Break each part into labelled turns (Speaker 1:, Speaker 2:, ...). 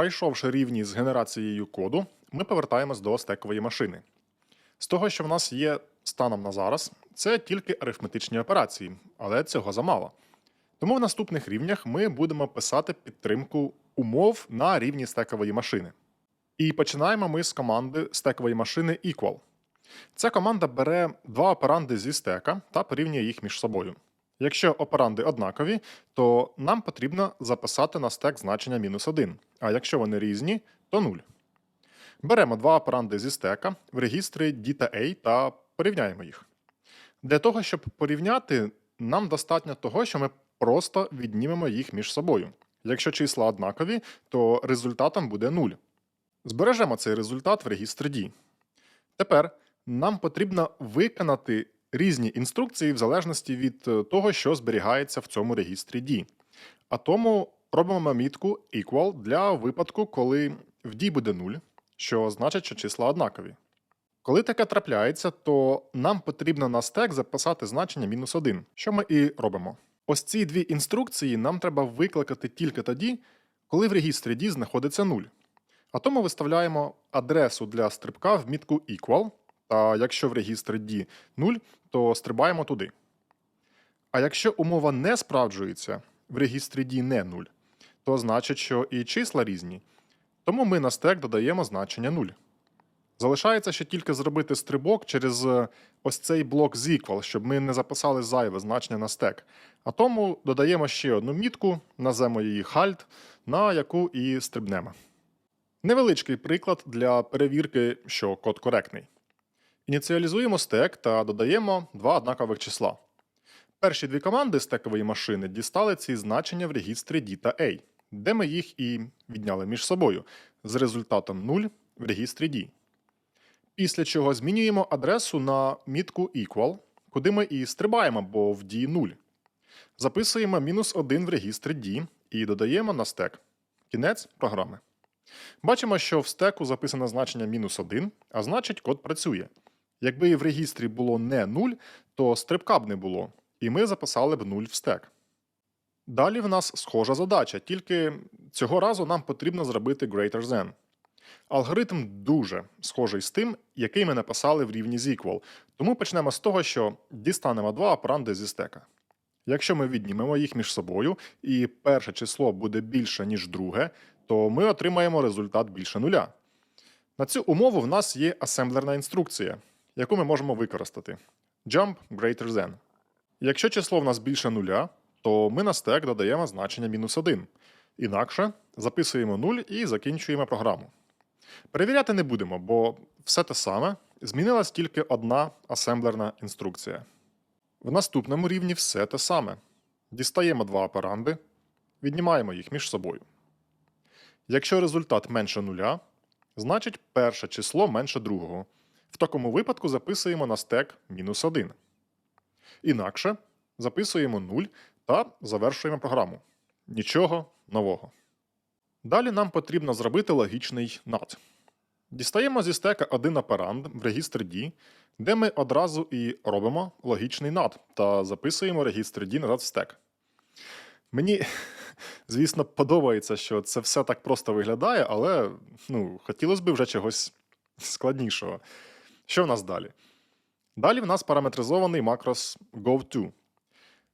Speaker 1: Пройшовши рівні з генерацією коду, ми повертаємось до стекової машини. З того, що в нас є станом на зараз, це тільки арифметичні операції, але цього замало. Тому в наступних рівнях ми будемо писати підтримку умов на рівні стекової машини. І починаємо ми з команди стекової машини equal. Ця команда бере два операнди зі стека та порівнює їх між собою. Якщо операнди однакові, то нам потрібно записати на стек значення мінус 1, а якщо вони різні, то 0. Беремо два операнди зі стека в регістрі D та A та порівняємо їх. Для того, щоб порівняти, нам достатньо того, що ми просто віднімемо їх між собою. Якщо числа однакові, то результатом буде 0. Збережемо цей результат в регістрі D. Тепер нам потрібно виконати різні інструкції в залежності від е, того, що зберігається в цьому регістрі D. А тому робимо мітку equal для випадку, коли в D буде 0, що значить, що числа однакові. Коли таке трапляється, то нам потрібно на стек записати значення мінус 1, що ми і робимо. Ось ці дві інструкції нам треба викликати тільки тоді, коли в регістрі D знаходиться 0. А тому виставляємо адресу для стрибка в мітку equal, та якщо в регістрі D 0, то стрибаємо туди. А якщо умова не справджується, в регістрі D не 0, то значить, що і числа різні. Тому ми на стек додаємо значення 0. Залишається ще тільки зробити стрибок через е, ось цей блок з equal, щоб ми не записали зайве значення на стек. А тому додаємо ще одну мітку, назвемо її halt, на яку і стрибнемо. Невеличкий приклад для перевірки, що код коректний. Ініціалізуємо стек та додаємо два однакових числа. Перші дві команди стекової машини дістали ці значення в регістрі D та A, де ми їх і відняли між собою з результатом 0 в регістрі D. Після чого змінюємо адресу на мітку equal, куди ми і стрибаємо, бо в D 0. Записуємо мінус 1 в регістрі D і додаємо на стек. Кінець програми. Бачимо, що в стеку записано значення мінус 1, а значить код працює. Якби і в регістрі було не 0, то стрибка б не було, і ми записали б 0 в стек. Далі в нас схожа задача, тільки цього разу нам потрібно зробити greater than. Алгоритм дуже схожий з тим, який ми написали в рівні з equal, тому почнемо з того, що дістанемо два операнди зі стека. Якщо ми віднімемо їх між собою, і перше число буде більше, ніж друге, то ми отримаємо результат більше нуля. На цю умову в нас є асемблерна інструкція, яку ми можемо використати. Jump greater than. Якщо число в нас більше нуля, то ми на стек додаємо значення мінус 1. Інакше записуємо 0 і закінчуємо програму. Перевіряти не будемо, бо все те саме, змінилась тільки одна асемблерна інструкція. В наступному рівні все те саме. Дістаємо два операнди, віднімаємо їх між собою. Якщо результат менше нуля, значить перше число менше другого. В такому випадку записуємо на стек мінус 1. Інакше записуємо 0 та завершуємо програму. Нічого нового. Далі нам потрібно зробити логічний NOT. Дістаємо зі стека один операнд в регістр D, де ми одразу і робимо логічний NOT та записуємо регістр D назад в стек. Мені, звісно, подобається, що це все так просто виглядає, але ну, хотілося б вже чогось складнішого. Що в нас далі? Далі в нас параметризований макрос GoTo.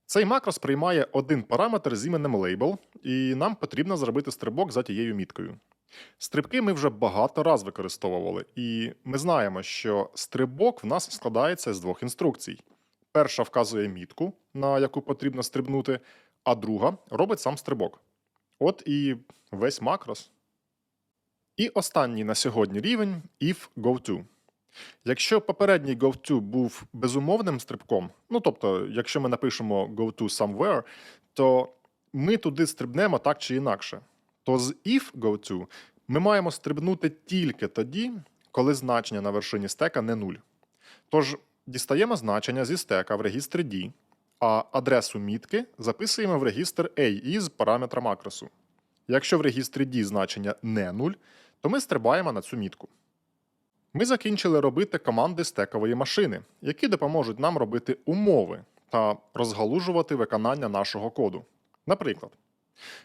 Speaker 1: Цей макрос приймає один параметр з іменем label, і нам потрібно зробити стрибок за тією міткою. Стрибки ми вже багато раз використовували, і ми знаємо, що стрибок в нас складається з двох інструкцій. Перша вказує мітку, на яку потрібно стрибнути, а друга робить сам стрибок. От і весь макрос. І останній на сьогодні рівень if goto. Якщо попередній goto був безумовним стрибком, ну тобто, якщо ми напишемо goto somewhere, то ми туди стрибнемо так чи інакше. То з if goto ми маємо стрибнути тільки тоді, коли значення на вершині стека не 0. Тож дістаємо значення зі стека в регістрі D, а адресу мітки записуємо в регістр A із параметра макросу. Якщо в регістрі D значення не 0, то ми стрибаємо на цю мітку. Ми закінчили робити команди стекової машини, які допоможуть нам робити умови та розгалужувати виконання нашого коду. Наприклад,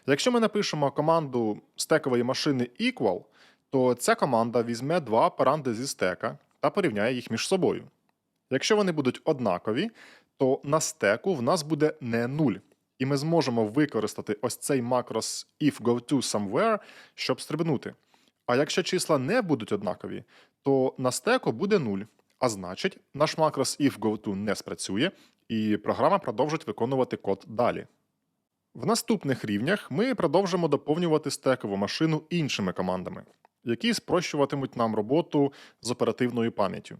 Speaker 1: Якщо ми напишемо команду стекової машини equal, то ця команда візьме два операнди зі стека та порівняє їх між собою. Якщо вони будуть однакові, то на стеку в нас буде не 0, і ми зможемо використати ось цей макрос if go to somewhere, щоб стрибнути. А якщо числа не будуть однакові, то на стеку буде 0, а значить, наш макрос if go to не спрацює, і програма продовжить виконувати код далі. В наступних рівнях ми продовжимо доповнювати стекову машину іншими командами, які спрощуватимуть нам роботу з оперативною пам'яттю.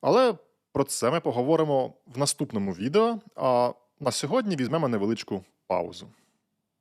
Speaker 1: Але про це ми поговоримо в наступному відео. А на сьогодні візьмемо невеличку паузу.